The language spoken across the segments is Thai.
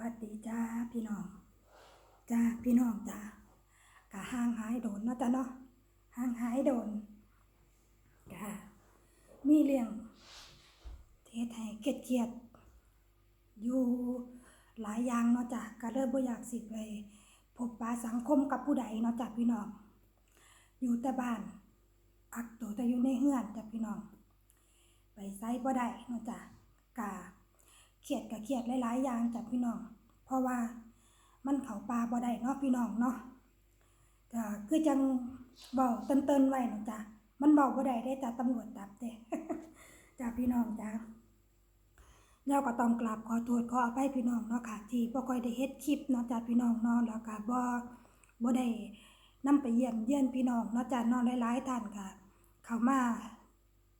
วัสดีจ้าพี่น้องจ้าพี่น้องจ้ากะห่างหายโดนเนาะจ้าเนาะห่างหายโดนกะมีเรื่องเทศให้เกียดเกียดอยู่หลายอย่างเนาะจ้ะก็เริ่มบ่อยากสิไปพบปะสังคมกับผู้ใดเนาะจ้ะพี่น้องอยู่แต่บ้านอักตัวแต่อยู่ในเฮือนจ้ะพี่น้อง ไปไสบ่ได้เนาะจ้ะกะ เครียดก็เครียดหลายๆอย่างจากพี่น้อง เพราะว่ามันเขาปลาบ่ได้เนาะพี่น้องเนาะก็คือจังบอกเติ้นๆไว้นะจ้ะมันบอกบ่ได้ได้จ้ะตำรวจจับเด้จ้ะพี่น้องจ้ะเราก็ต้องกราบขอโทษขออภัยพี่น้องเนาะค่ะ ที่บ่ค่อยได้เฮ็ดคลิปเนาะจ้ะพี่น้องเนาะแล้วก็บ่บ่ได้นำไปเยี่ยมเยี่ยนพี่น้องเนาะจ้ะเนาะหลายๆท่านก็เข้ามา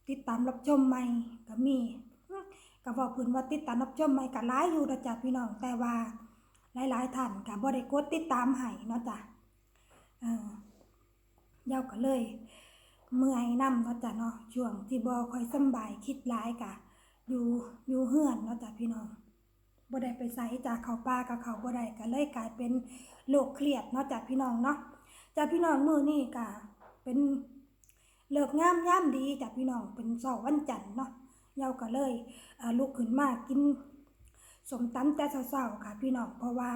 ติดตามรับชมใหม่ก็มี ก็บอกเพิ่นว่าติดตามรับชมใหม่ก็หลายอยู่นะจ๊ะพี่น้องแต่ว่าหลายๆท่านก็บ่ได้กดติดตามให้เนาะจ้ะเออย้าก็เลย เมื่อยนำเนาะจ้ะเนาะช่วงที่บ่ค่อยสบายคิดหลายกะอยู่อยู่เฮือนเนาะจ้ะพี่น้องบ่ได้ไปไสจ้ะเขาป่ากับเขาบ่ได้ก็เลยกลายเป็นโรคเครียดเนาะจ้ะพี่น้องเนาะจ้ะพี่น้องมื้อนี้ก็เป็นเลิกงามยามดีจ้ะพี่น้องเป็นเช้าวันจันทร์เนาะ เยาก็เลยลุกขึ้นมากินสมตำแต่เช้าๆค่ะพี่น้องเพราะว่า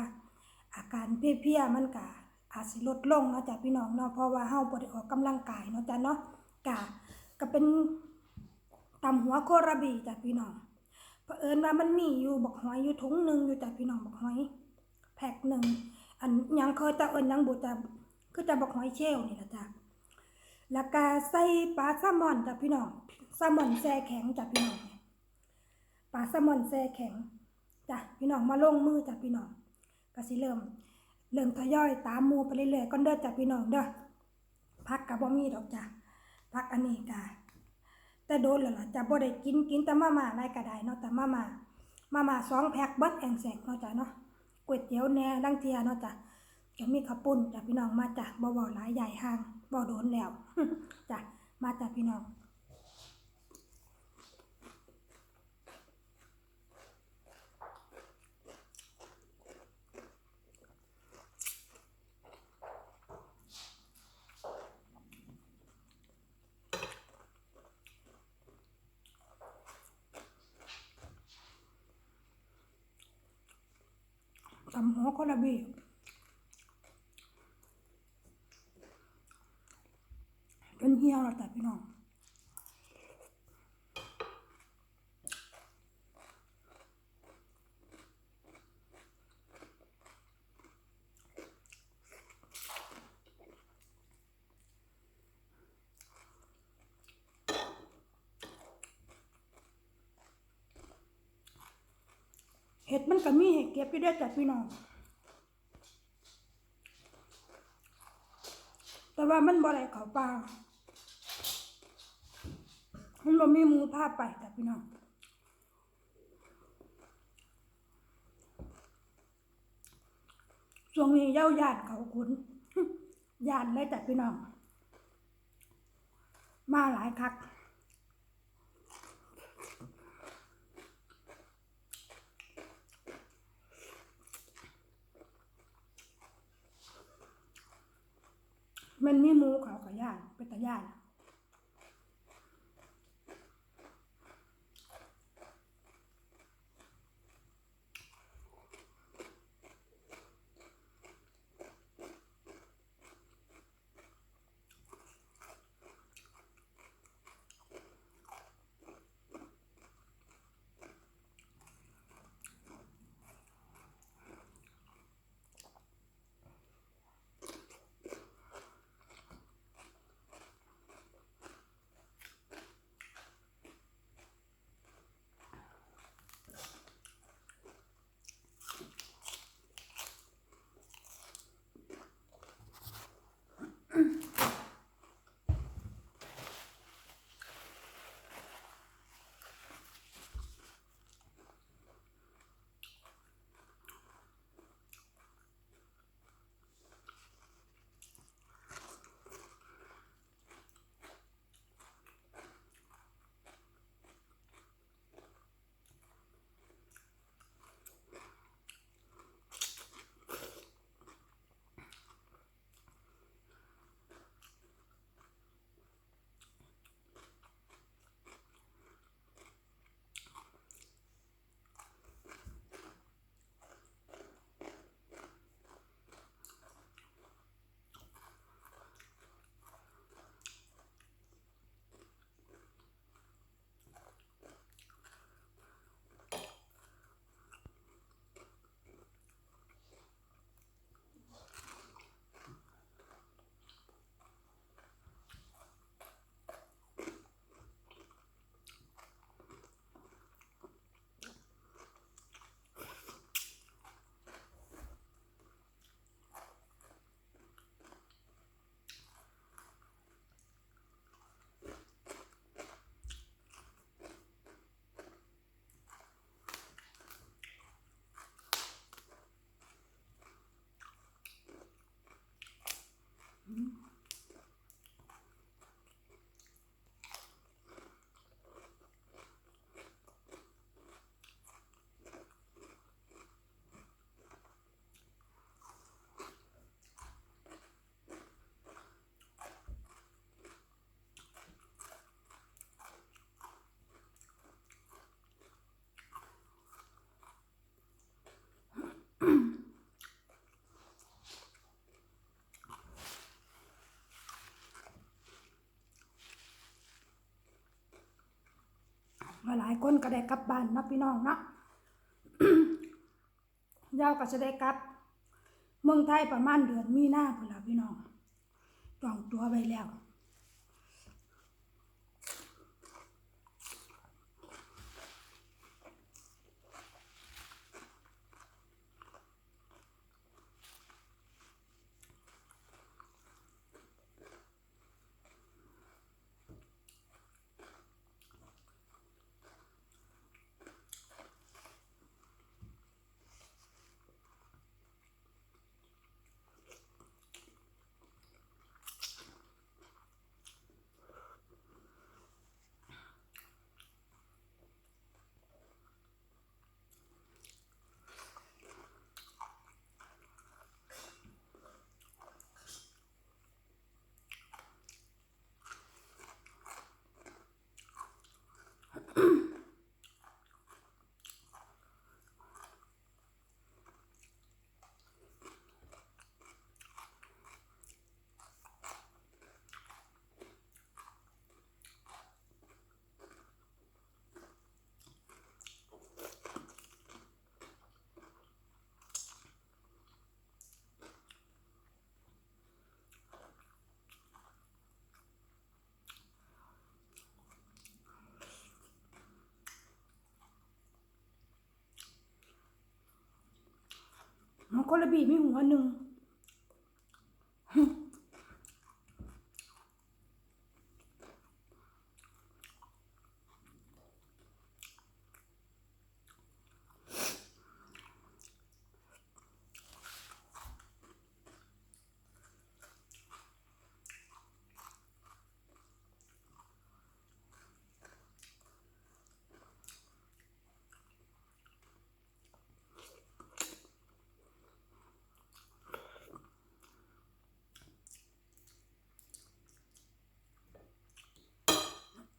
อาการเพลียๆมันก็อาจสิลดลงเนาะจ้ะพี่น้องเนาะเพราะว่าเฮาบ่ได้ออกกำลังกายเนาะจ้ะเนาะกะก็เป็นตำหัวโคราบีจ้ะพี่น้องเผอิญว่ามันมีอยู่บักหอยอยู่ถุงหนึงอยู่จ้ะพี่น้องบักหอยแพ็คหนึงอันยังเคยจะเอิ้นยังบ่จ้ะคือจะบักหอยเชลนี่ล่ะจ้ะ แล้วก็ใส่ปลาแซลมอนจ้ะพี่น้องแซลมอนแช่แข็งจ้ะพี่น้องปลาแซลมอนแช่แข็งจ้ะพี่น้องมาลงมือจ้ะพี่น้องก็สิเริ่มเริ่มทยอยตามมูไปเรื่อยๆก่อนเด้อจ้ะพี่น้องเด้อพักก็บ่มีดอกจ้ะพักอันนี้ก็แต่โดนแล้วล่ะจ้ะบ่ได้กินกินแต่มาม่าในก็ได้เนาะแต่มาม่ามาม่าสองแพ็คเบิดแองแสกเนาะจ้ะเนาะก๋วยเตี๋ยวแหน่ดังเทียเนาะจ้ะ ก็มีข้าวปุ้นจ้ะพี่น้องมาจ้ะบ่เว้าหลายใหญ่ห่างบ่โดนแล้วจ้ะมาจ้ะพี่น้องตำหัวคนละบีเป็นเหี่ยวแล้วจ้ะพี่น้อง เห็ ดมันก็มีให้เก็บอยู่ด้อจ้ะพี่น้อง แต่ว่ามันบ่ได้เขาป่ามันบ่มีหมูพาไปจ้ะพี่น้องช่วงนี้เย้าญาติเขาคุณญาติเลยจ้ะพี่น้อง มาหลายคัก มันมีหมูเขากับย่านเป็นตาย่าน คนก็ได้กลับบ้านนาะพี่น้องเนาะยาวก็จะได้กลับ เมืองไทยประมาณเดือนมีนาพุ่นละพี่น้องจองตัวไว้แล้ว มันคนล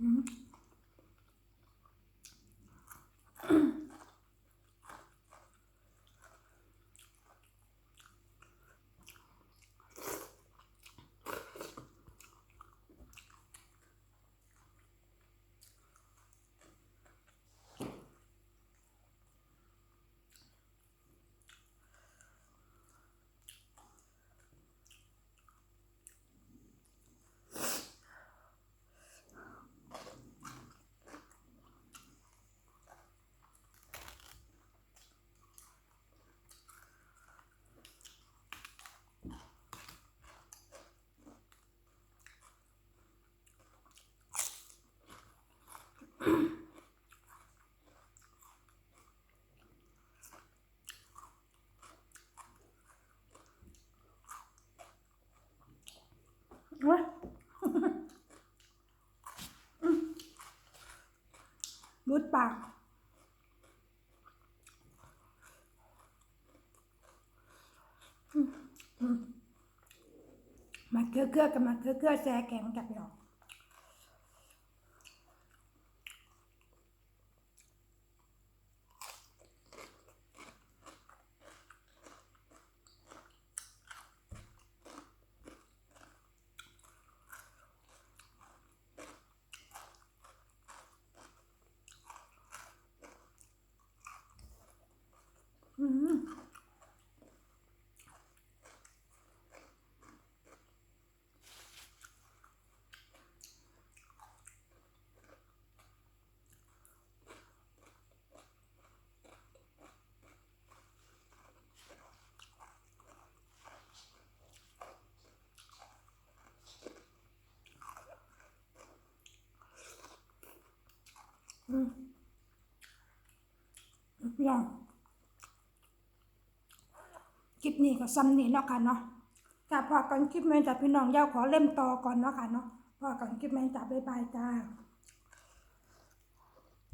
ะบีมีหั วหนึ่งโอ้ยรุดปากมาเกลือเกลือกับมาเกลือเกลือแซ่แกงกับพี่น้องอืม อืมพี่ น้องคลิปนี้ก็ซ้ำนี่เนาะค่ะเนาะจ้าพอกันคลิปแม่จ้าพี่น้องย่าขอเล่มต่อก่อนเนาะค่ะเนาะพอกันคลิปแม่จ้าบ๊ายบายจ้า